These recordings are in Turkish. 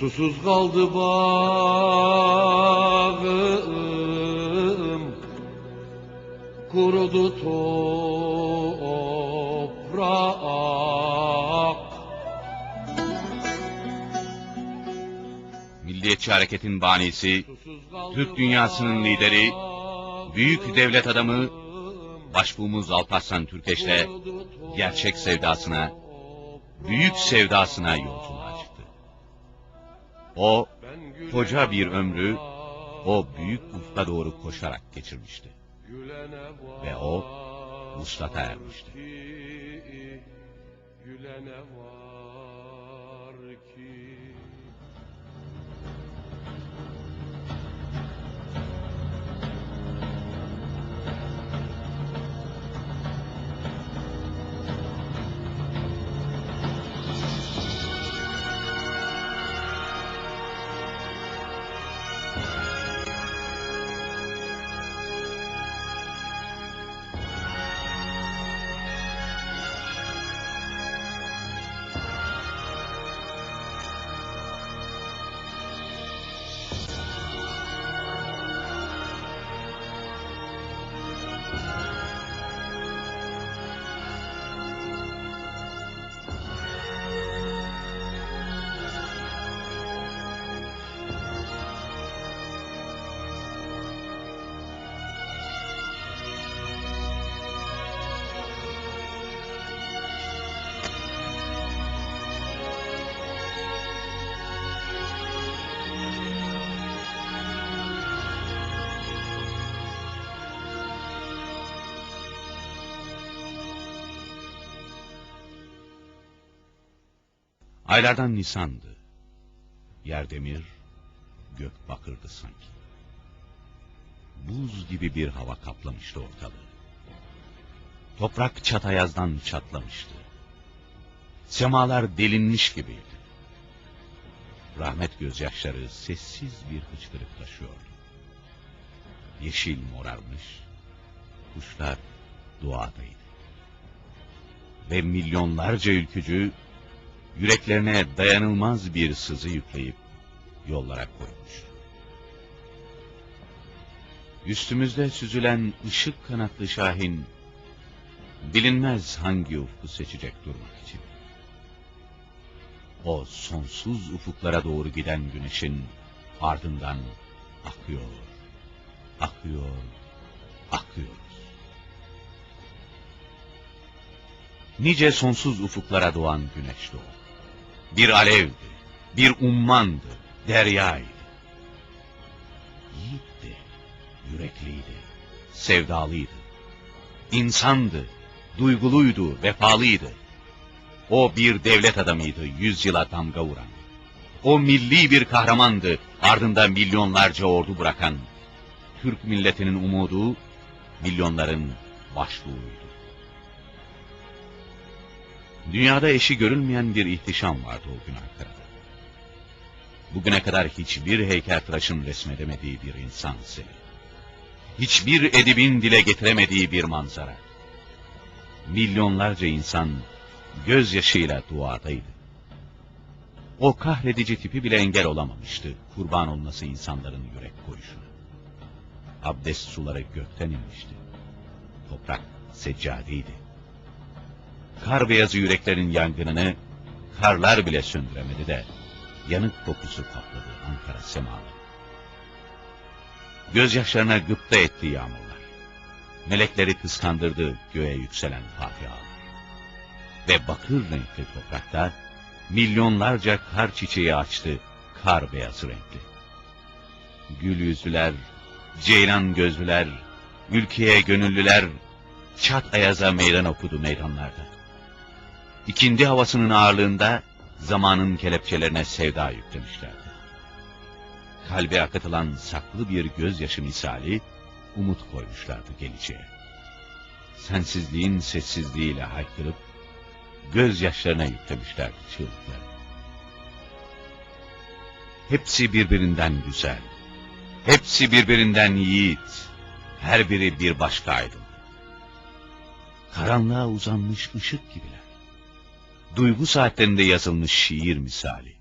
Susuz kaldı bağım. Kurudu toprak. Milliyetçi Hareket'in banisi, Türk dünyasının lideri, büyük devlet adamı, başbuğumuz Alparslan Türkeş'le gerçek sevdasına, büyük sevdasına yolculuğa. O, koca bir ömrü, o büyük ufka doğru koşarak geçirmişti. Ve o, vuslata ermişti. Gülene var Aylardan Nisan'dı. Yer demir, gök bakırdı sanki. Buz gibi bir hava kaplamıştı ortalığı. Toprak çatayazdan çatlamıştı. Semalar delinmiş gibiydi. Rahmet gözyaşları sessiz bir hıçkırık taşıyordu. Yeşil morarmış, kuşlar doğadaydı. Ve milyonlarca ülkücü yüreklerine dayanılmaz bir sızı yükleyip yollara koymuş. Üstümüzde süzülen ışık kanatlı şahin, bilinmez hangi ufku seçecek durmak için. O sonsuz ufuklara doğru giden güneşin ardından akıyor, akıyor, akıyoruz. Nice sonsuz ufuklara doğan güneşti o. Bir alevdi, bir ummandı, deryaydı. Yiğitti, yürekliydi, sevdalıydı. İnsandı, duyguluydu, vefalıydı. O bir devlet adamıydı, yüzyıla damga vuran. O milli bir kahramandı, ardında milyonlarca ordu bırakan. Türk milletinin umudu, milyonların başbuğuydu. Dünyada eşi görülmeyen bir ihtişam vardı o gün Ankara'da. Bugüne kadar hiçbir heykeltıraşın resmedemediği bir insan seli. Hiçbir edibin dile getiremediği bir manzara. Milyonlarca insan gözyaşıyla duadaydı. O kahredici tipi bile engel olamamıştı kurban olması insanların yürek koyuşuna. Abdest suları gökten inmişti. Toprak seccadeydi kar beyazı yüreklerin yangınını karlar bile söndüremedi de yanık kokusu kapladı Ankara semaları. Gözyaşlarına gıpta etti yağmurlar. Melekleri kıskandırdı göğe yükselen fatihalar. Ve bakır renkli toprakta milyonlarca kar çiçeği açtı, kar beyazı renkli. Gül yüzlüler, ceylan gözlüler, ülkeye gönüllüler, çat ayaza meydan okudu meydanlarda. İkindi havasının ağırlığında zamanın kelepçelerine sevda yüklemişlerdi. Kalbe akıtılan saklı bir gözyaşı misali umut koymuşlardı geleceğe. Sensizliğin sessizliğiyle haykırıp gözyaşlarına yüklemişlerdi çığlıkları. Hepsi birbirinden güzel, hepsi birbirinden yiğit, her biri bir başka aydın. Karanlığa uzanmış ışık gibiler. Duygu saatlerinde yazılmış şiir misali.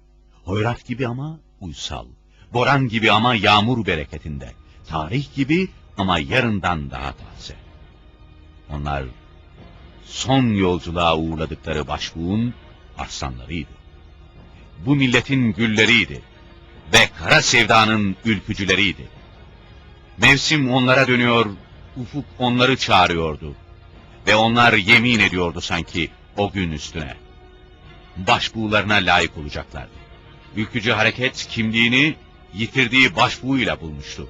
Hoyrat gibi ama uysal. Boran gibi ama yağmur bereketinde. Tarih gibi ama yarından daha taze. Onlar son yolculuğa uğurladıkları başbuğun arslanlarıydı. Bu milletin gülleriydi ve kara sevdanın ülkücüleriydi. Mevsim onlara dönüyor, ufuk onları çağırıyordu. Ve onlar yemin ediyordu sanki o gün üstüne. Başbuğlarına layık olacaklardı. Ülkücü hareket kimliğini yitirdiği başbuğuyla bulmuştu.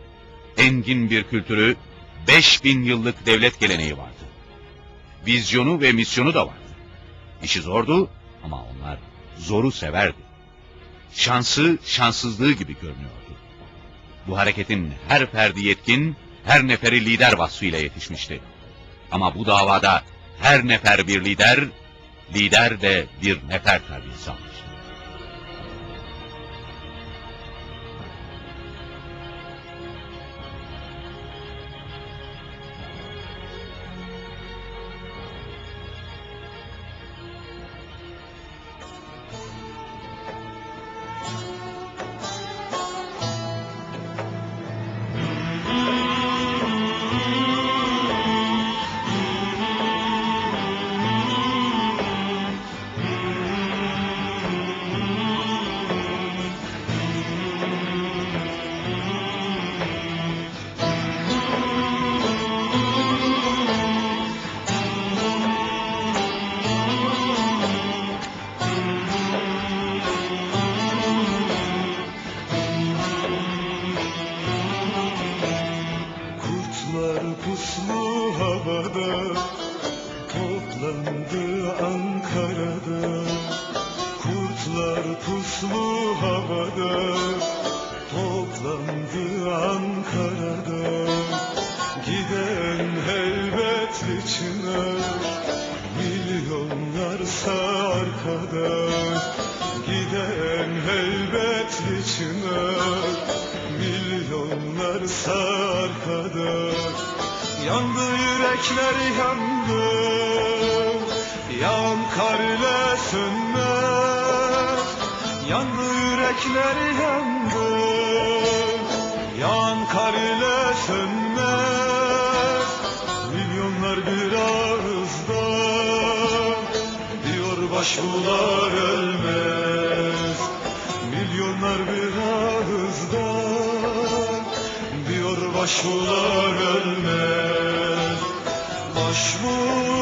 Engin bir kültürü, 5000 yıllık devlet geleneği vardı. Vizyonu ve misyonu da vardı. İşi zordu ama onlar zoru severdi. Şansı şanssızlığı gibi görünüyordu. Bu hareketin her ferdi yetkin, her neferi lider vasfıyla yetişmişti. Ama bu davada her nefer bir lider, lider de bir nefer terbiyesi Kurtlar puslu havada Toplandı Ankara'da. Giden helbetli çınar Milyonlarsa arkada. Giden helbetli çınar Milyonlarsa arkada. Yandı yürekler yandı. Yan kar ile sönmez Yandı yürekler yandı Yan kar ile sönmez. Milyonlar bir ağızda Diyor başbuğlar ölmez. Milyonlar bir ağızda Diyor başbuğlar ölmez. Başbuğ